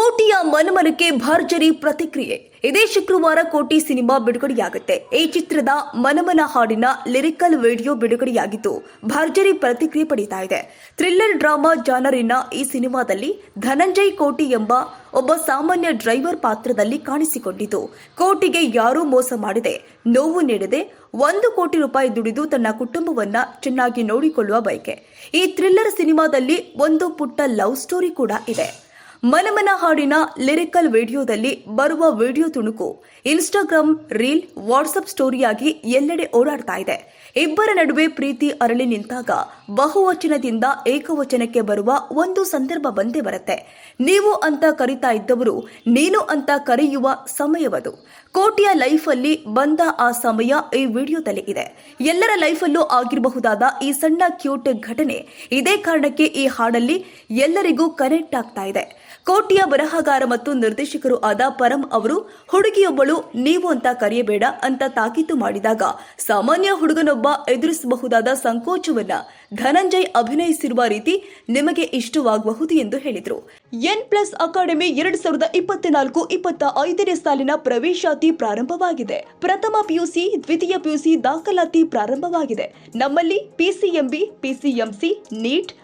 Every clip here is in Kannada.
ಕೋಟಿಯ ಮನಮನಕ್ಕೆ ಭರ್ಜರಿ ಪ್ರತಿಕ್ರಿಯೆ. ಇದೇ ಶುಕ್ರವಾರ ಕೋಟಿ ಸಿನಿಮಾ ಬಿಡುಗಡೆಯಾಗುತ್ತೆ. ಈ ಚಿತ್ರದ ಮನಮನ ಹಾಡಿನ ಲಿರಿಕಲ್ ವಿಡಿಯೋ ಬಿಡುಗಡೆಯಾಗಿದ್ದು, ಭರ್ಜರಿ ಪ್ರತಿಕ್ರಿಯೆ ಪಡೀತಾ ಇದೆ. ಥ್ರಿಲ್ಲರ್ ಡ್ರಾಮಾ ಜಾನರಿನ ಈ ಸಿನಿಮಾದಲ್ಲಿ ಧನಂಜಯ್ ಕೋಟಿ ಎಂಬ ಒಬ್ಬ ಸಾಮಾನ್ಯ ಡ್ರೈವರ್ ಪಾತ್ರದಲ್ಲಿ ಕಾಣಿಸಿಕೊಂಡಿದ್ದು, ಕೋಟಿಗೆ ಯಾರೂ ಮೋಸ ಮಾಡಿದೆ, ನೋವು ನೀಡದೆ ಒಂದು ಕೋಟಿ ರೂಪಾಯಿ ದುಡಿದು ತನ್ನ ಕುಟುಂಬವನ್ನ ಚೆನ್ನಾಗಿ ನೋಡಿಕೊಳ್ಳುವ ಬಯಕೆ. ಈ ಥ್ರಿಲ್ಲರ್ ಸಿನಿಮಾದಲ್ಲಿ ಒಂದು ಪುಟ್ಟ ಲವ್ ಸ್ಟೋರಿ ಕೂಡ ಇದೆ. ಮನಮನ ಹಾಡಿನ ಲಿರಿಕಲ್ ವಿಡಿಯೋದಲ್ಲಿ ಬರುವ ವಿಡಿಯೋ ತುಣುಕು ಇನ್ಸ್ಟಾಗ್ರಾಂ ರೀಲ್ ವಾಟ್ಸಪ್ ಸ್ಟೋರಿಯಾಗಿ ಎಲ್ಲೆಡೆ ಓಡಾಡ್ತಾ ಇದೆ. ಇಬ್ಬರ ನಡುವೆ ಪ್ರೀತಿ ಅರಳಿ ನಿಂತಾಗ ಬಹುವಚನದಿಂದ ಏಕವಚನಕ್ಕೆ ಬರುವ ಒಂದು ಸಂದರ್ಭ ಬಂದೇ ಬರುತ್ತೆ. ನೀವು ಅಂತ ಕರಿತಾ ಇದ್ದವರು ನೀನು ಅಂತ ಕರೆಯುವ ಸಮಯವದು. ಕೋಟಿಯ ಲೈಫಲ್ಲಿ ಬಂದ ಆ ಸಮಯ ಈ ವಿಡಿಯೋದಲ್ಲಿ ಇದೆ. ಎಲ್ಲರ ಲೈಫಲ್ಲೂ ಆಗಿರಬಹುದಾದ ಈ ಸಣ್ಣ ಕ್ಯೂಟ್ ಘಟನೆ ಇದೇ ಕಾರಣಕ್ಕೆ ಈ ಹಾಡಲ್ಲಿ ಎಲ್ಲರಿಗೂ ಕನೆಕ್ಟ್ ಆಗ್ತಾ ಇದೆ. ಕೋಟಿಯ ಬರಹಗಾರ ಮತ್ತು ನಿರ್ದೇಶಕರು ಆದ ಪರಂ ಅವರು, ಹುಡುಗಿಯೊಬ್ಬಳು ನೀವು ಅಂತ ಕರೆಯಬೇಡ ಅಂತ ತಾಕೀತು ಮಾಡಿದಾಗ ಸಾಮಾನ್ಯ ಹುಡುಗನೊಬ್ಬ ಎದುರಿಸಬಹುದಾದ ಸಂಕೋಚವನ್ನ ಧನಂಜಯ್ ಅಭಿನಯಿಸಿರುವ ರೀತಿ ನಿಮಗೆ ಇಷ್ಟವಾಗಬಹುದು ಎಂದು ಹೇಳಿದರು. ಎನ್ ಪ್ಲಸ್ ಅಕಾಡೆಮಿ ಎರಡ್ ಸಾವಿರದ ಇಪ್ಪತ್ನಾಲ್ಕು ಇಪ್ಪತ್ತ ಐದನೇ ಸಾಲಿನ ಪ್ರವೇಶಾತಿ ಪ್ರಾರಂಭವಾಗಿದೆ. ಪ್ರಥಮ ಪಿಯುಸಿ, ದ್ವಿತೀಯ ಪಿಯುಸಿ ದಾಖಲಾತಿ ಪ್ರಾರಂಭವಾಗಿದೆ. ನಮ್ಮಲ್ಲಿ PCMB PCMC NEET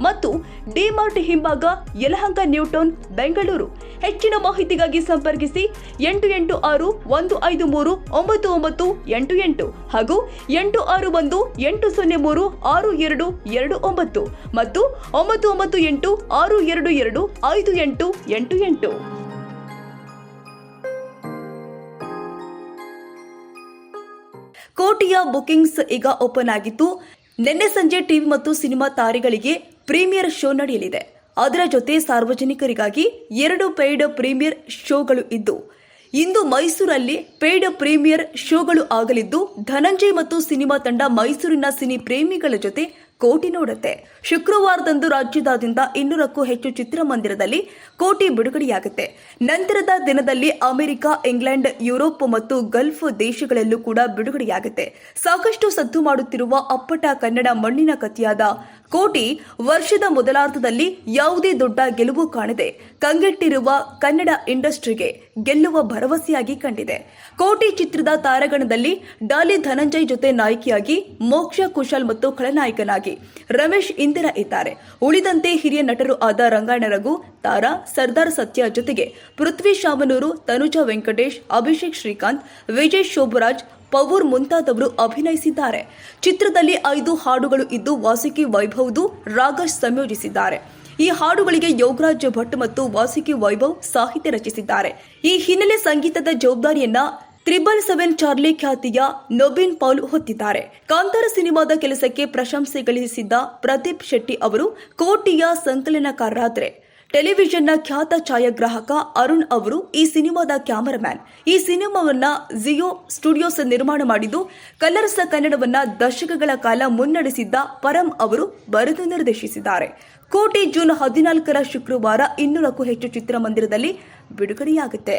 ಮತ್ತು ಡಿಮಾರ್ಟ್ ಹಿಂಭಾಗ ಯಲಹಂಕ ನ್ಯೂಟೌನ್, ಬೆಂಗಳೂರು. ಹೆಚ್ಚಿನ ಮಾಹಿತಿಗಾಗಿ ಸಂಪರ್ಕಿಸಿ ಎಂಟು ಎಂಟು ಆರು ಒಂದು ಐದು ಮೂರು ಒಂಬತ್ತು ಒಂಬತ್ತು ಎಂಟು ಎಂಟು ಹಾಗೂ ಎಂಟು ಆರು ಒಂದು ಎಂಟು ಸೊನ್ನೆ ಮೂರು ಆರು ಎರಡು ಎರಡು ಒಂಬತ್ತು ಮತ್ತು ಒಂಬತ್ತು ಒಂಬತ್ತು ಎಂಟು ಆರು ಎರಡು ಎರಡು ಐದು ಎಂಟು ಎಂಟು ಎಂಟು. ಕೋಟಿಯ ಬುಕಿಂಗ್ಸ್ ಈಗ ಓಪನ್ ಆಗಿತ್ತು. ನಿನ್ನೆ ಸಂಜೆ ಟಿವಿ ಮತ್ತು ಸಿನಿಮಾ ತಾರೆಗಳಿಗೆ ಪ್ರೀಮಿಯರ್ ಶೋ ನಡೆಯಲಿದೆ. ಅದರ ಜೊತೆ ಸಾರ್ವಜನಿಕರಿಗಾಗಿ ಎರಡು ಪೇಯ್ಡ್ ಪ್ರೀಮಿಯರ್ ಶೋಗಳು ಇದ್ದು, ಇಂದು ಮೈಸೂರಲ್ಲಿ ಪೇಯ್ಡ್ ಪ್ರೀಮಿಯರ್ ಶೋಗಳು ಆಗಲಿದ್ದು, ಧನಂಜಯ್ ಮತ್ತು ಸಿನಿಮಾ ತಂಡ ಮೈಸೂರಿನ ಸಿನಿ ಪ್ರೇಮಿಗಳ ಜೊತೆ ಕೋಟಿ ನೋಡುತ್ತೆ. ಶುಕ್ರವಾರದಂದು ರಾಜ್ಯದಾದ್ಯಂತ ಇನ್ನೂರಕ್ಕೂ ಹೆಚ್ಚು ಚಿತ್ರಮಂದಿರದಲ್ಲಿ ಕೋಟಿ ಬಿಡುಗಡೆಯಾಗುತ್ತೆ. ನಂತರದ ದಿನದಲ್ಲಿ ಅಮೆರಿಕ, ಇಂಗ್ಲೆಂಡ್, ಯುರೋಪ್ ಮತ್ತು ಗಲ್ಫ್ ದೇಶಗಳಲ್ಲೂ ಕೂಡ ಬಿಡುಗಡೆಯಾಗುತ್ತೆ. ಸಾಕಷ್ಟು ಸದ್ದು ಮಾಡುತ್ತಿರುವ ಅಪ್ಪಟ ಕನ್ನಡ ಮಣ್ಣಿನ ಕಥೆಯಾದ ಕೋಟಿ ವರ್ಷದ ಮೊದಲಾರ್ಧದಲ್ಲಿ ಯಾವುದೇ ದೊಡ್ಡ ಗೆಲುವು ಕಾಣದೆ ಕಂಗೆಟ್ಟಿರುವ ಕನ್ನಡ ಇಂಡಸ್ಟ್ರಿಗೆ ಗೆಲ್ಲುವ ಭರವಸೆಯಾಗಿ ಕಂಡಿದೆ. ಕೋಟಿ ಚಿತ್ರದ ತಾರಗಣದಲ್ಲಿ ಡಾಲಿ ಧನಂಜಯ್ ಜೊತೆ ನಾಯಕಿಯಾಗಿ ಮೋಕ್ಷ ಕುಶಲ್ ಮತ್ತು ಖಳನಾಯಕನಾಗಿ ರಮೇಶ್ ಇಂದಿರಾ ಇದ್ದಾರೆ. ಉಳಿದಂತೆ ಹಿರಿಯ ನಟರು ಆದ ರಂಗಾಯಣ ರಘು, ತಾರಾ, ಸರ್ದಾರ್ ಸತ್ಯ ಜೊತೆಗೆ ಪೃಥ್ವಿ ಶಾಮನೂರು, ತನುಜಾ ವೆಂಕಟೇಶ್, ಅಭಿಷೇಕ್ ಶ್ರೀಕಾಂತ್, ವಿಜಯ್ ಶೋಭರಾಜ್, ಪವೂರ್ ಮುಂತಾದವರು ಅಭಿನಯಿಸಿದ್ದಾರೆ. ಚಿತ್ರದಲ್ಲಿ ಐದು ಹಾಡುಗಳು ಇದ್ದು ವಾಸುಕಿ ವೈಭವ್ದು ರಾಗ ಸಂಯೋಜಿಸಿದ್ದಾರೆ. ಈ ಹಾಡುಗಳಿಗೆ ಯೋಗರಾಜ್ ಭಟ್ ಮತ್ತು ವಾಸುಕಿ ವೈಭವ್ ಸಾಹಿತ್ಯ ರಚಿಸಿದ್ದಾರೆ. ಈ ಹಿನ್ನೆಲೆ ಸಂಗೀತದ ಜವಾಬ್ದಾರಿಯನ್ನ ತ್ರಿಬಲ್ ಸೆವೆನ್ ಚಾರ್ಲಿ ಖ್ಯಾತಿಯ ನೊಬಿನ್ ಪೌಲ್ ಹೊತ್ತಿದ್ದಾರೆ. ಕಾಂತಾರ ಸಿನಿಮಾದ ಕೆಲಸಕ್ಕೆ ಪ್ರಶಂಸೆ ಗಳಿಸಿದ್ದ ಪ್ರದೀಪ್ ಶೆಟ್ಟಿ ಅವರು ಕೋಟಿಯ ಸಂಕಲನಕಾರರಾದರೆ. ಟೆಲಿವಿಷನ್ನ ಖ್ಯಾತ ಛಾಯಾಗ್ರಾಹಕ ಅರುಣ್ ಅವರು ಈ ಸಿನಿಮಾದ ಕ್ಯಾಮರಾಮ್ಯಾನ್. ಈ ಸಿನಿಮಾವನ್ನ ಜಿಯೋ ಸ್ಟುಡಿಯೋಸ್ ನಿರ್ಮಾಣ ಮಾಡಿದ್ದು ಕಲರ್ಸ ಕನ್ನಡವನ್ನ ದಶಕಗಳ ಕಾಲ ಮುನ್ನಡೆಸಿದ್ದ ಪರಂ ಅವರು ಬರೆದು ನಿರ್ದೇಶಿಸಿದ್ದಾರೆ. ಕೋಟಿ ಜೂನ್ ಹದಿನಾಲ್ಕರ ಶುಕ್ರವಾರ ಇನ್ನೂರಕ್ಕೂ ಹೆಚ್ಚು ಚಿತ್ರಮಂದಿರದಲ್ಲಿ ಬಿಡುಗಡೆಯಾಗುತ್ತೆ.